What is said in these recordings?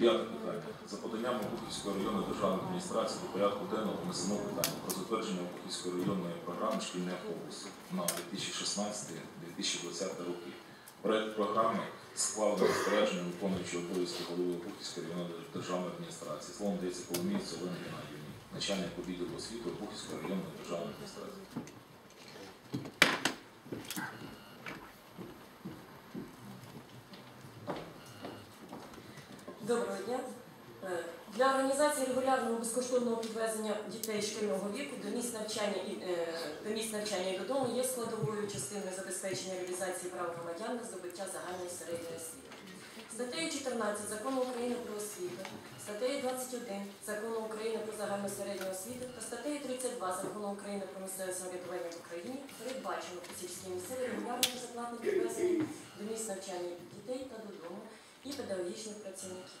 П'яте питання. За поданням Обухівської районної державної адміністрації до порядку денного внесено питання про затвердження Обухівської районної програми Шкільний автобус на 2016-2020 роки. Проект програми схвалено розпорядженням виконуючого обов'язки голови Обухівської районної державної адміністрації. Словом дається Коломієць Олені Геннадіївні, начальник відділу освіти Обухівської районної державної адміністрації. Доброго дня. Е, Для організації регулярного безкоштовного підвезення дітей шкільного віку до місць навчання і е, до місць навчання і додому є складовою частиною забезпечення реалізації прав громадян на здобуття загальної середньої освіти. Статтею 14 Закону України про освіту, статтею 21 Закону України про загальну середню освіту та статтею 32 Закону України про місцеве самоврядування в Україні передбачено у сільській місцеві регулярне безоплатне підвезення до місць навчання дітей та додому і педагогічних працівників.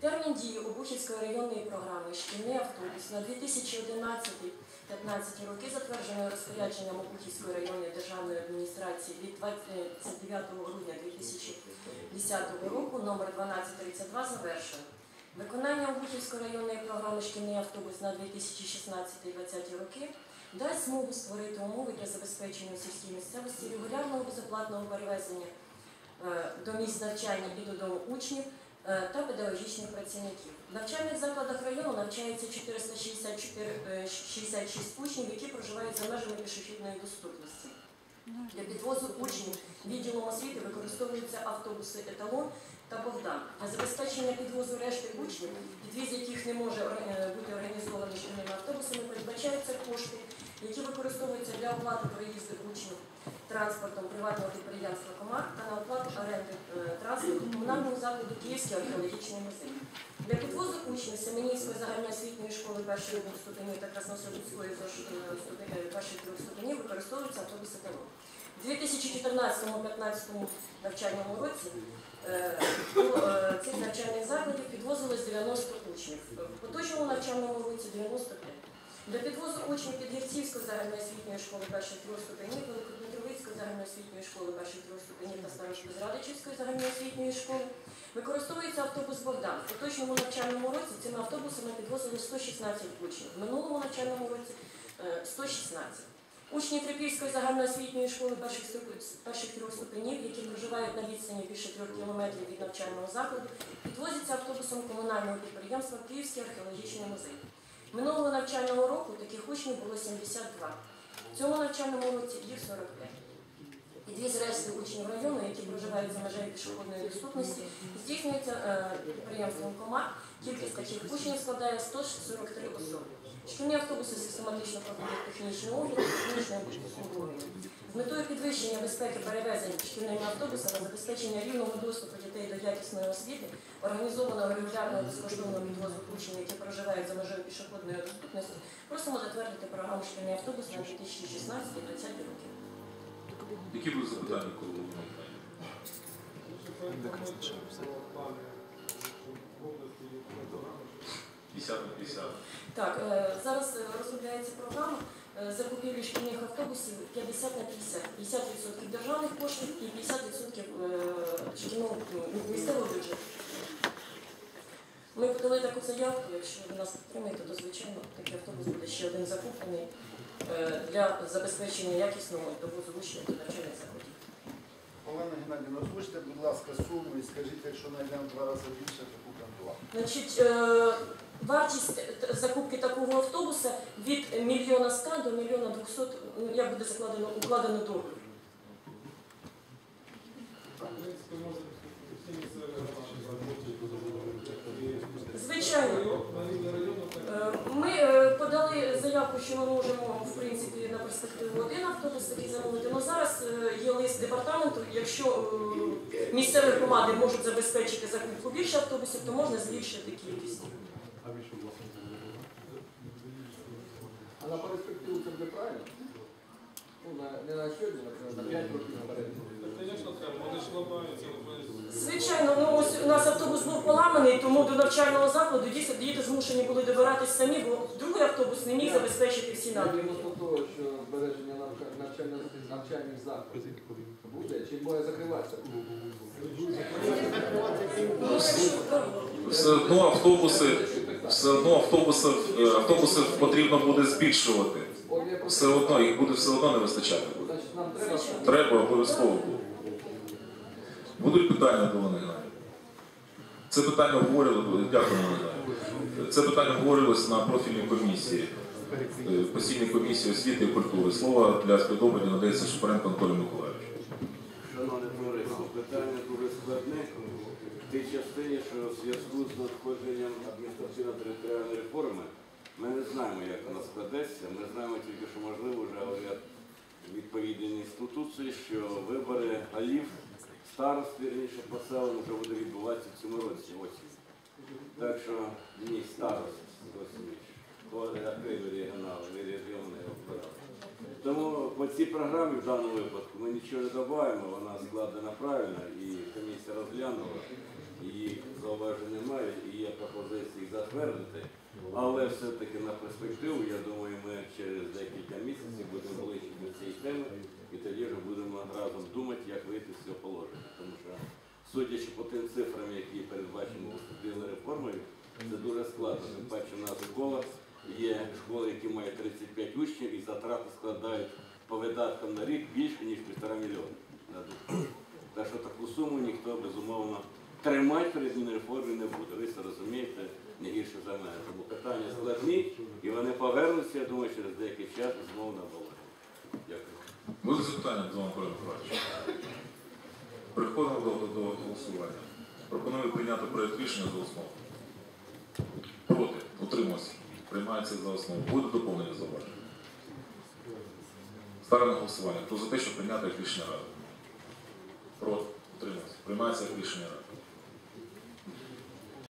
Термін дії Обухівської районної програми Шкільний автобус на 2011-15 роки затверджений розпорядженням Обухівської районної державної адміністрації від 29 грудня 2010 року номер 1232 завершено. Виконання Обухівської районної програми Шкільний автобус на 2016-2020 роки дасть змогу створити умови для забезпечення сільській місцевості регулярного безоплатного перевезення до місць навчання і додому учнів е, та педагогічних працівників. В навчальних закладах району навчається 464, е, 66 учнів, які проживають за межами пішохідної доступності. Для підвозу учнів відділом освіти використовуються автобуси Еталон та Богдан. Для забезпечення підвозу решти учнів, підвіз яких не може е, бути організований шкільними автобусами, передбачаються кошти, які використовуються для оплати проїзду учнів транспортом приватного підприємства Комар та на оплату оренди е, транспорту комунальному закладу Київський археологічний музей. Для підвозу учнів Семенівської загальноосвітньої школи першої двох ступенів та ступені- першої трьох ступенів використовуються автобуси «Талон». У 2014-2015 навчальному році е, е, цих навчальних закладів підвозилось 90 учнів. В поточному навчальному році 95. Для підвозу учнів Підгірцівської загальноосвітньої школи перших трьох ступенів, Великодмитровицької загальноосвітньої школи перших трьох ступенів та Старошкозрадичівської загальноосвітньої школи використовується автобус Богдан. В поточному навчальному році цими автобусами підвозили 116 учнів. В минулому навчальному році е, 116. Учні Трипільської загальноосвітньої школи перших трьох ступенів, які проживають на відстані більше трьох кілометрів від навчального закладу, підвозяться автобусом комунального підприємства Київський археологічний музей. Минулого навчального року таких учнів було 72. В цьому навчальному році їх 45. Підвіз решти учнів району, які проживають за межею пішохідної доступності, здійснюється е, підприємством Комар. Кількість таких учнів складає 143 особи. Шкільні автобуси систематично проходять технічний огляд, технічне обслуговування. З метою підвищення безпеки перевезень шкільними автобусами, забезпечення рівного доступу дітей до якісної освіти, організованого регулярного безкоштовного підвозу учнів, які проживають за межою пішохідної доступності, просимо затвердити програму шкільний автобус на 2016-2020 роки. Які були запитання, коли ви знаєте? Програми. 50 на 50. Так, е, зараз е, розробляється програма е, закупівлі шкільних автобусів 50 на 50. 50% державних коштів і 50% е, шкільного ну, місцевого бюджету. Ми подали таку заявку, якщо ви нас підтримаєте, то звичайно такий автобус буде ще один закуплений е, для забезпечення якісного довозу учнів до навчальних закладів. Олена Геннадійовна, озвучте, будь ласка, суму і скажіть, якщо знайдемо два рази більше, таку контролю. Значить, е, вартість закупки такого автобуса від мільйона ста до мільйона двохсот, ну, як буде закладено, укладено договір. Звичайно. Е, Ми е, подали заявку, що ми можемо в принципі на перспективу один автобус такий замовити. Але зараз е, є лист департаменту. Якщо місцеві громади можуть забезпечити закупку більше автобусів, то можна збільшити кількість. А на перспективу це буде правильно? Ну, на, не на сьогодні, наприклад, на 5 років наперед. Так, звісно, треба. Вони ж ламаються, ламаються. Звичайно, ну ось у нас автобус був поламаний, тому до навчального закладу діти, діти змушені були добиратись самі, бо другий автобус не міг забезпечити всі Я напрямки. того, що збереження навчальних, закладів буде, чи буде закриватися? Ну, все одно автобуси, все одно автобуси, автобуси потрібно буде збільшувати. Все одно їх буде все одно не вистачати. Треба, обов'язково буде. Будуть питання до Геннадіївни? Це питання обговорювали, дякую. Це питання обговорювалося на профільній комісії, е, постійній комісії освіти і культури. Слово для співдоповіді надається Шупаренко Анатолію Миколаївичу. Шановне товариство, питання дуже складне в тій частині, що в зв'язку з надходженням адміністративно-територіальної реформи ми не знаємо, як вона складеться. Ми знаємо тільки, що можливо вже відповідні інституції, що вибори голів, старост, вірніше, поселень вже буде відбуватися в цьому році осінь. Так що ні, старост зовсім. Окремі регіонали, регіони обирали. Тому по цій програмі в даному випадку ми нічого не додаємо, вона складена правильно і комісія розглянула, її зауважень немає, і є пропозиції затвердити. Але все-таки на перспективу, я думаю, ми через декілька місяців будемо ближче до цієї теми будемо разом думати, як вийти з цього положення. Тому що, судячи по тим цифрам, які передбачені поступівною реформою, це дуже складно. Тим паче в нас у колах є школи, які мають 35 учнів і затрати складають по видаткам на рік більше, ніж півтора мільйона. Так що таку суму ніхто безумовно тримати перед ними реформи не буде. Ви це розумієте не гірше за мене. Тому питання складні і вони повернуться, я думаю, через деякий час знову на балані. Буде запитання до Анатолія Миколаївича? Переходимо до, до, голосування. Пропоную прийняти проєкт рішення за основу. Проти. Утримався. Приймається за основу. Буде доповнення зауваження. Ставлю на голосування. Хто за те, щоб прийняти як рішення ради? Проти. Утримався. Приймається як рішення ради.